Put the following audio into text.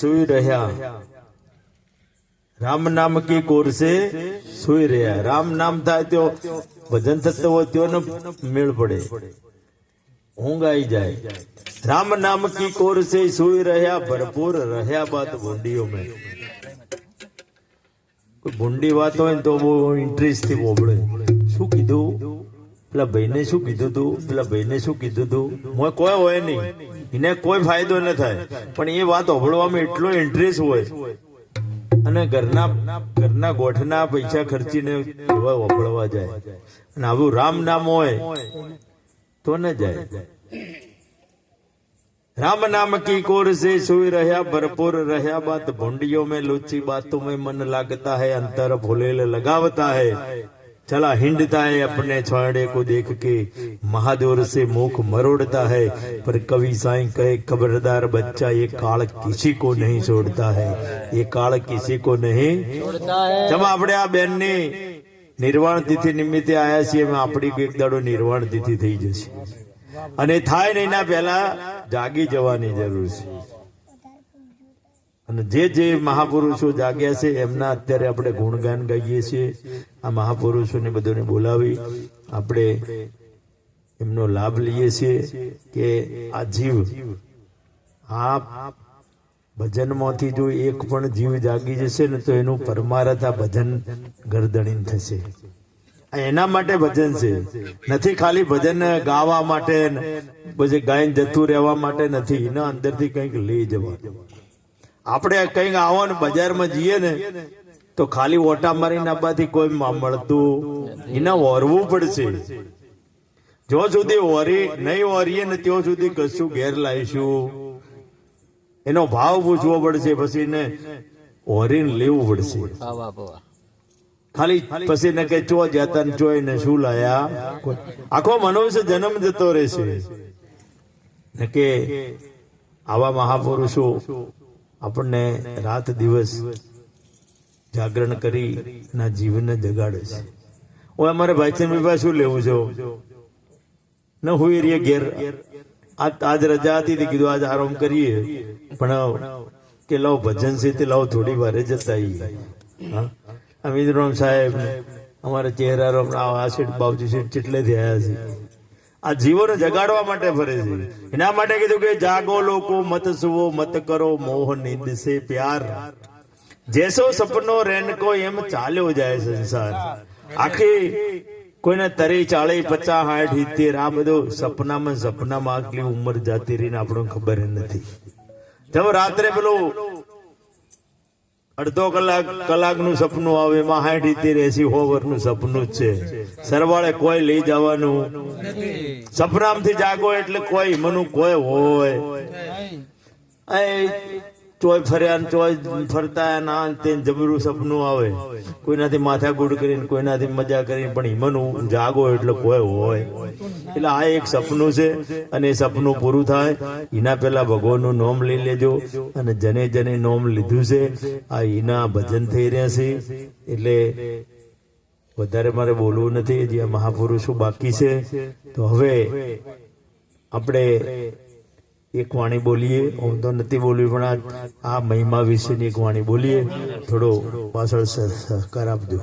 સુઈ રહ્યા। રામ નામ કી કોરસે સુઈ રહ્યા। રામ નામ થાય તો ભજન થતો હોય તેઓને મેળ પડે। ઊંઘ આવી જાય। રામ નામ કી કોર સે સુઈ રહ્યા। ભરપૂર રહ્યા બાદ ભૂંડીઓ મેં કોઈ ભૂંડી વાત હોય ને તો બહુ ઇન્ટરેસ્ટથી બોબડે। શું કીધું? પેલા ભાઈને શું કીધું તું? પેલા ભાઈને શું કીધું તું? કોઈ હોય નહીં। એને કોઈ ફાયદો ન થાય. પણ એ વાત હોભળવામાં એટલો ઇન્ટરેસ્ટ હોય. અને ઘરના ઘરના ગોઠના પૈસા ખર્ચીને એવા જાય. અને આવું રામ નામ હોય, તો ન જાય. રામ નામ કી કોર સે સુઈ રહ્યા, ભરપૂર રહ્યા બાત ભૂંડીઓ મેં લુચી બાતો મેં મન લાગતા હૈ, અંતર ભૂલેલ લગાવતા હૈ. चला हिंडता है अपने छोड़े को देख के महादोर से मुख मरोड़ता है पर कवि साई कहे खबरदार बच्चा ये काल किसी को नहीं छोड़ता है ये काल किसी को नहीं જેમાં આપણે આ બેનની નિર્વાણ તિથિ નિમિત્તે આયા છીએ એમાં આપણી એક દાડો નિર્વાણ તિથિ થઈ જશે અને થાય ને એના પહેલા જાગી જવાની જરૂર છે અને જે જે મહાપુરુષો જાગ્યા છે, એમના અત્યારે આપણે ગુણગાન ગાઈએ છીએ. આ મહાપુરુષોને બધાને બોલાવી આપણે એમનો લાભ લઈએ છીએ કે આ જીવ આ ભજનમાંથી જો એક પણ જીવ જાગી જશે ને તો એનું પરમારથ આ ભજન ગરદણીન થશે. એના માટે ભજન છે. નથી ખાલી ભજન ગાવા માટે પછી ગાયન જતું રહેવા માટે નથી. એના અંદરથી કંઈક લઈ જવા આપણે આવો ને બજારમાં જઈએ ને તો ખાલી ઓટા મારીને આવવાથી કોઈ મળતું એને ઓરવું પડશે. જો સુધી ઓરી નહીં ઓરીએ ને ત્યાં સુધી કશું ઘેર લાવીશું. એનો ભાવ પૂછવો પડશે પછી ને ઓરીને લેવું પડશે. ખાલી પછી ને કે ચો જતા ને ચોય ને શું લાયા? આખો મનુષ્ય જન્મ જતો રહેશે. ને કે આવા મહાપુરુષો આપણને રાત દિવસ જાગરણ કરી ના જીવનને જગાડે છે. ઓ અમારે ભાઈચંદ વિભા શું લેવું છે? ન હોય રે ઘેર. આજ રજા હતી કીધું આજ આરામ કરીએ. પણ કે લાવ ભજન છે તે લાવ થોડી વારે જતા. હા? અમિતરામ સાહેબ અમારા ચહેરા રોમ આ સીટ બાવજી સીટ ચેટલે થયા છે. આ જીવોને જગાડવા માટે ફરે છે. એના માટે કીધું કે જાગો લોકો, મત સુવો, મત કરો, મોહ નિંદ સે પ્યાર. જેસો સપનો રેનકો એમ ચાલ્યો જાય સંસાર. આખી કોઈને તરી ચાળી, પચાસ, હાઠ, સિત્તેર, આ બધું સપનામાં સપનામાં આટલી ઉંમર જાતી રહીને આપણને ખબર નથી. જેમ રાત્રે પેલું અડધો કલાક કલાકનું સપનું આવે એમાં સાઠ સિત્તેર એસી હોવરનું સપનું જ છે. સરવાળે કોઈ લઈ જવાનું સપનામથી જાગો એટલે કોઈ મનુ કોઈ હોય. ચોય ફર્યા ચોય ફરતા ના તે જબરું સપનું આવે. કોઈનાથી માથા ગુડ કરીને, કોઈનાથી મજા કરીને, પણ હિમનું જાગો એટલે કોઈ હોય. એટલે આ એક સપનું છે અને એ સપનું પૂરું થાય. એના પહેલા ભગવાનનું નામ લઈ લેજો અને જને જને નોમ લીધું છે. આ એના ભજન થઈ રહ્યા છે. એટલે વધારે મારે બોલવું નથી. જે મહાપુરુષો બાકી છે. તો હવે આપણે એક વાણી બોલીએ, હું તો નથી બોલવી, પણ આ- મહિમા વિશેની એક વાણી બોલીએ. થોડો પાછળ સહકાર આપજો.